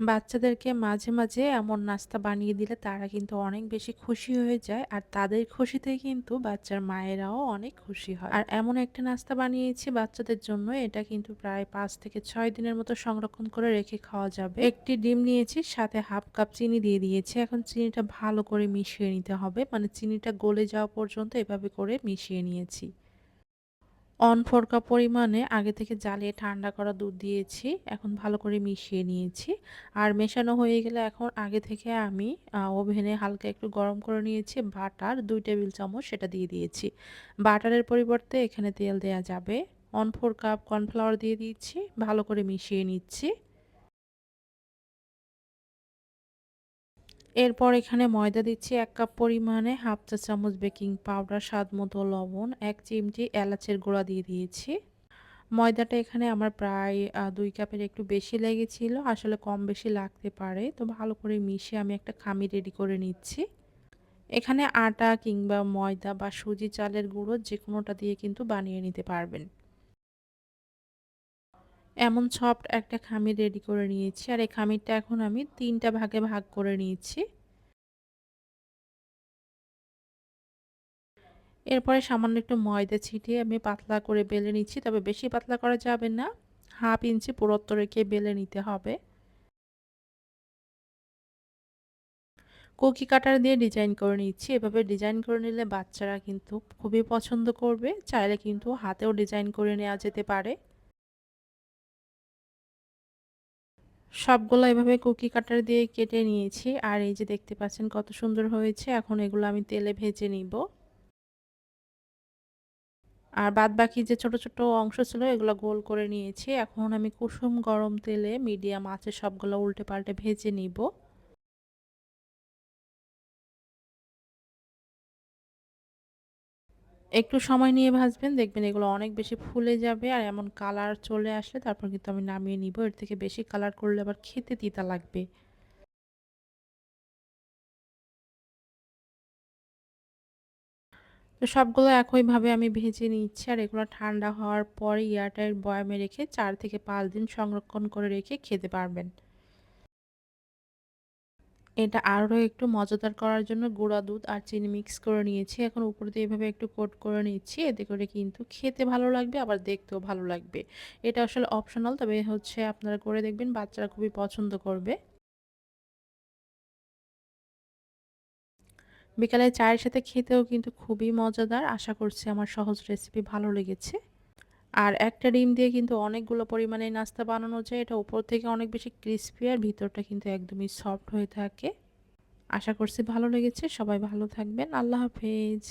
বাচ্চাদেরকে মাঝে, মাঝে এমন নাস্তা বানিয়ে দিলে তারা কিন্তু অনেক বেশি খুশি হয়ে যায়। আর তাদের খুশিতে কিন্তু বাচ্চার মায়েরাও অনেক খুশি হয়। আর এমন একটা নাস্তা বানিয়েছি বাচ্চাদের জন্য এটা কিন্তু প্রায় পাঁচ থেকে ছয় দিনের মতো সংরক্ষণ করে রেখে খাওয়া যাবে। একটি ডিম নিয়েছি সাথে হাফ কাপ চিনি দিয়ে দিয়েছি। এখন চিনিটা ভালো করে মিশিয়ে নিতে হবে। মানে চিনিটা গলে যাওয়া পর্যন্ত এভাবে করে মিশিয়ে নিয়েছি। অন ফরকা পরিমাণে আগে থেকে জ্বালিয়ে ঠান্ডা করা দুধ দিয়েছি, এখন ভালো করে মিশিয়ে নিয়েছি। আর মেশানো হয়ে গেলে এখন আগে থেকে আমি ওভেনে হালকা একটু গরম করে নিয়েছি, বাটার দুই টেবিল চামচ সেটা দিয়ে দিয়েছি। বাটারের পরিবর্তে এখানে তেল দেয়া যাবে। অন ফোর কাপ কর্নফ্লাওয়ার দিয়ে দিচ্ছি ভালো করে মিশিয়ে নিচ্ছি। এরপর এখানে ময়দা দিচ্ছি এক কাপ পরিমাণে হাফ চা চামচ বেকিং পাউডার, স্বাদ মতো লবণ, এক চিমটি এলাচের গুঁড়া দিয়ে দিয়েছি। ময়দাটা এখানে আমার প্রায় দুই কাপের একটু বেশি লেগেছিল, আসলে কম বেশি লাগতে পারে। তো ভালো করে মিশিয়ে আমি একটা খামি রেডি করে নিচ্ছি। এখানে আটা কিংবা ময়দা বা সুজি চালের গুঁড়ো যে কোনোটা দিয়ে কিন্তু বানিয়ে নিতে পারবেন। এমন সফট একটা খামির রেডি করে নিয়েছি। আর এই খামিরটা এখন আমি তিনটা ভাগে ভাগ করে নিয়েছি। এরপরে সামান্য একটু ময়দা ছিটিয়ে আমি পাতলা করে বেলে নিচ্ছি, তবে বেশি পাতলা করা যাবে না। হাফ ইঞ্চি পুরত্ব রেখে বেলে নিতে হবে। কুকি কাটার দিয়ে ডিজাইন করে নিচ্ছি। এভাবে ডিজাইন করে নিলে বাচ্চারা কিন্তু খুবই পছন্দ করবে। চাইলে কিন্তু হাতেও ডিজাইন করে নেওয়া যেতে পারে। সবগুলো এভাবে কুকি কাটার দিয়ে কেটে নিয়েছি। আর এই যে দেখতে পাচ্ছেন কত সুন্দর হয়েছে। এখন এগুলো আমি তেলে ভেজে নিব। আর বাদ বাকি যে ছোট ছোট অংশ ছিল এগুলো গোল করে নিয়েছি। এখন আমি কুসুম গরম তেলে মিডিয়াম আছে সবগুলো উল্টে পাল্টে ভেজে নিব। একটু সময় নিয়ে ভাজবেন, দেখবেন এগুলো অনেক বেশি ফুলে যাবে আর এমন কালার চলে আসলে তারপর কিন্তু আমি নামিয়ে নিব। এর থেকে বেশি কালার করলে আবার খেতে তিতা লাগবে। তো সবগুলো একইভাবে আমি ভেজে নিচ্ছি আর এগুলো ঠান্ডা হওয়ার পরে এয়ারটাইট বয়ামে রেখে চার থেকে পাঁচ দিন সংরক্ষণ করে রেখে খেতে পারবেন। এটা আরও একটু মজাদার করার জন্য গুঁড়া দুধ আর চিনি মিক্স করে নিয়েছি। এখন উপর দিয়ে এভাবে একটু কোট করে নিচ্ছি। এতে করে কিন্তু খেতে ভালো লাগবে, আবার দেখতেও ভালো লাগবে। এটা আসলে অপশনাল তবে হচ্ছে আপনারা করে দেখবেন, বাচ্চারা খুবই পছন্দ করবে। বিকালে চায়ের সাথে খেতেও কিন্তু খুবই মজাদার। আশা করছি আমার সহজ রেসিপি ভালো লেগেছে। আর একটা ডিম দিয়ে কিন্তু অনেকগুলো পরিমাণে নাস্তা বানানো যায়। এটা উপর থেকে অনেক বেশি ক্রিস্পি আর ভিতরটা কিন্তু একদমই সফট হয়ে থাকে। আশা করছি ভালো লেগেছে। সবাই ভালো থাকবেন। আল্লাহ হাফেজ।